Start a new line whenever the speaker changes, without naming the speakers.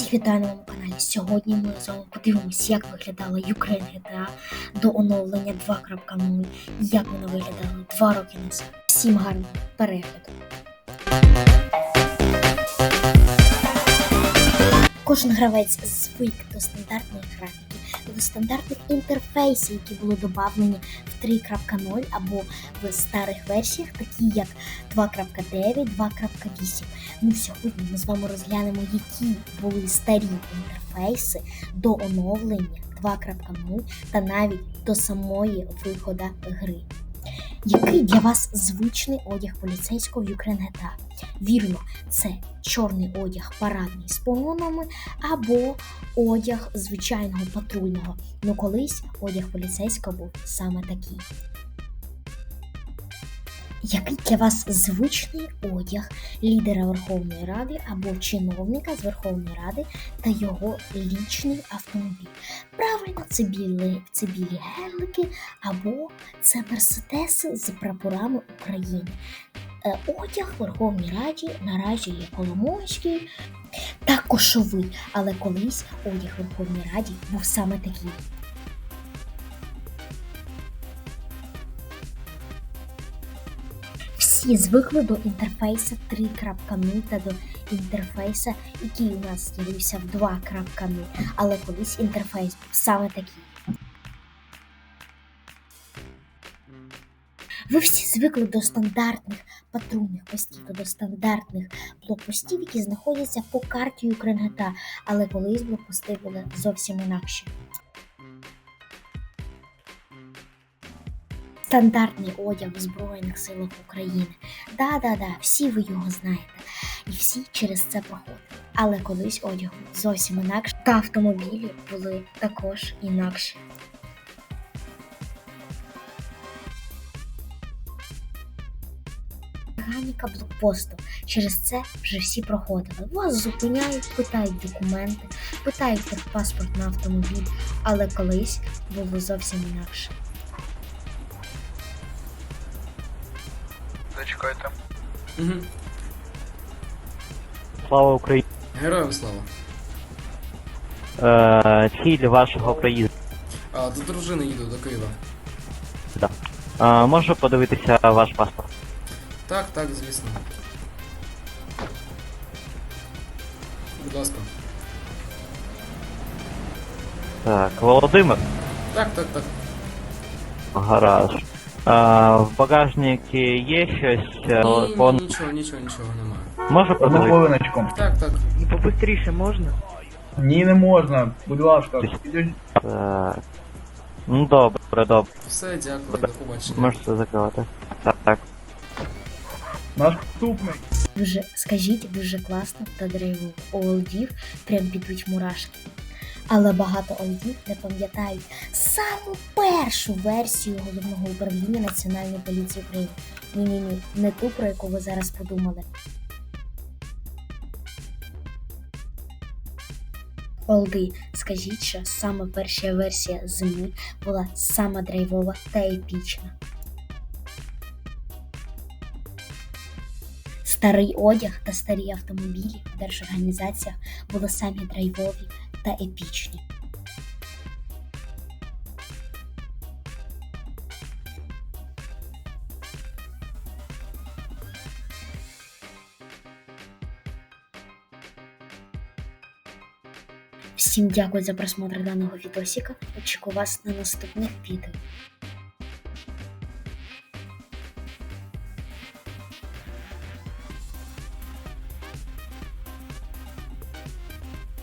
Всіх вітаю на моєму каналі. Сьогодні ми з вами подивимося, як виглядала Ukraine GTA до оновлення 2.0 і як вона виглядала 2 роки назад. Всім гарного перегляду. Кожен гравець звик до стандартної графіки, до стандартних інтерфейсів, які були додавлені в 3.0 або в старих версіях, такі як 2.9, 2.8. Ну, сьогодні ми з вами розглянемо, які були старі інтерфейси до оновлення 2.0 та навіть до самої виходу гри. Який для вас звичний одяг поліцейського в Ukraine? Вірно, це чорний одяг парадний з погонами або одяг звичайного патрульного. Ну колись одяг поліцейського був саме такий. Який для вас звичний одяг лідера Верховної Ради або чиновника з Верховної Ради та його лічний автомобіль? Правильно, це білі, це білі гелики або це мерседеси з прапорами України. Е, Одяг Верховній Раді наразі є Коломойський та кошовий, але колись одяг в Верховній Раді був саме такий. Всі звикли до інтерфейсу 3.0 та до інтерфейсу, який у нас з'явився в 2.0, але колись інтерфейс був саме такий. Ви всі звикли до стандартних патрульних постів, до стандартних блокпостів, які знаходяться по карті Ukraine але колись блокпости були зовсім інакші. Стандартний одяг в Збройних силах України. Да-да-да, всі ви його знаєте. І всі через це проходили. Але колись одяг зовсім інакший, та автомобілі були також інакші. Механіка блокпосту. Через це вже всі проходили. Вас зупиняють, питають документи, питають про паспорт на автомобіль, але колись було зовсім інакше.
Зачекайте.
Угу.
Слава Україні.
Героям слава.
Е, ціль вашого приїзду.
А, до дружини їду до Києва.
Е, можу подивитися ваш паспорт.
Так, так, звісно. Будь ласка.
Так, Володимир.
Так, так, так.
Гараж. Е, в багажнику є щось.
Ні, ні, нічого, нічого, нічого немає.
Можу
Одну
подивитися?
хвилиночку.
Так, так.
І побистріше можна?
Ні, не можна. Будь ласка.
Так. Ну добре, добре.
Все, дякую, до побачення.
Можете закривати. Так, так.
Наступний.
Дуже скажіть, дуже класно та драйвово. У олдів прям підуть мурашки. Але багато олдів не пам'ятають саму першу версію головного управління Національної поліції України. Ні, ні, ні, не ту, про яку ви зараз подумали. Олди, скажіть, що саме перша версія зими була сама драйвова та епічна. Старий одяг та старі автомобілі в держорганізаціях були самі драйвові та епічні. Всім дякую за просмотр даного відосика. Очікую вас на наступних відео.